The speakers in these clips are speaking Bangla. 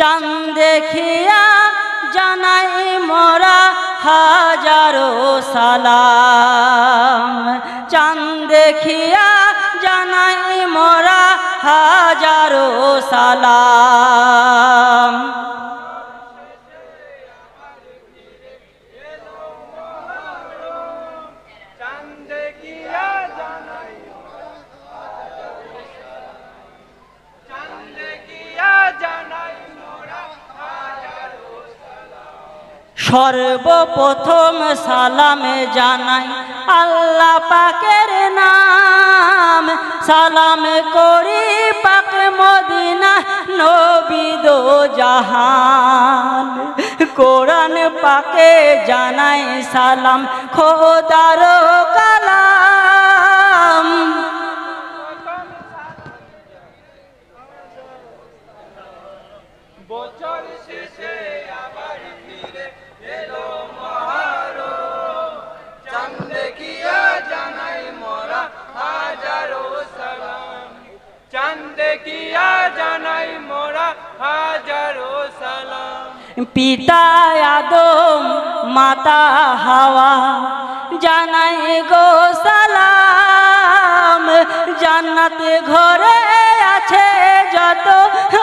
চাঁদ দেখিয়া জানাই মোরা হাজারো সালাম। চাঁদ দেখিয়া জানাই মোরা হাজারো সালাম। সর্বপ্রথম সালামে জানাই আল্লাহ পাকের নাম। সালাম করি পাক মদিনা নবী দো জাহান। কোরআন পাকে জানাই সালাম, খোদার কালাম। বছর শেষে গিয়া জানাই মোরা হাজারো সালাম। পিতা আদম, মাতা হাওয়া, জানাই গো সালাম। জান্নাতে ঘরে আছে যত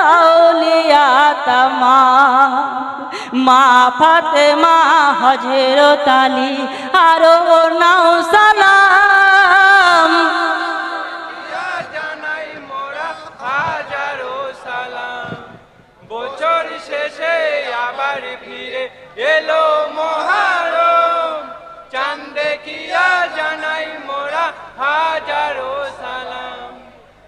আউলিয়া তামা। মা ফাতেমা হজরত আলী, আরও নাও সালাম। আবার ফিরে এলো মহারম। চান্দে কিয়া জানাই মোরা হাজারো সালাম।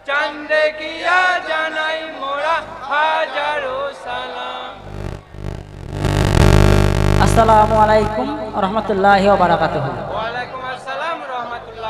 চান্দে কিয়া জানাই মোরা হাজারো সালাম। আসসালামু আলাইকুম রহমতুল্লাহ বারাকাতুহ।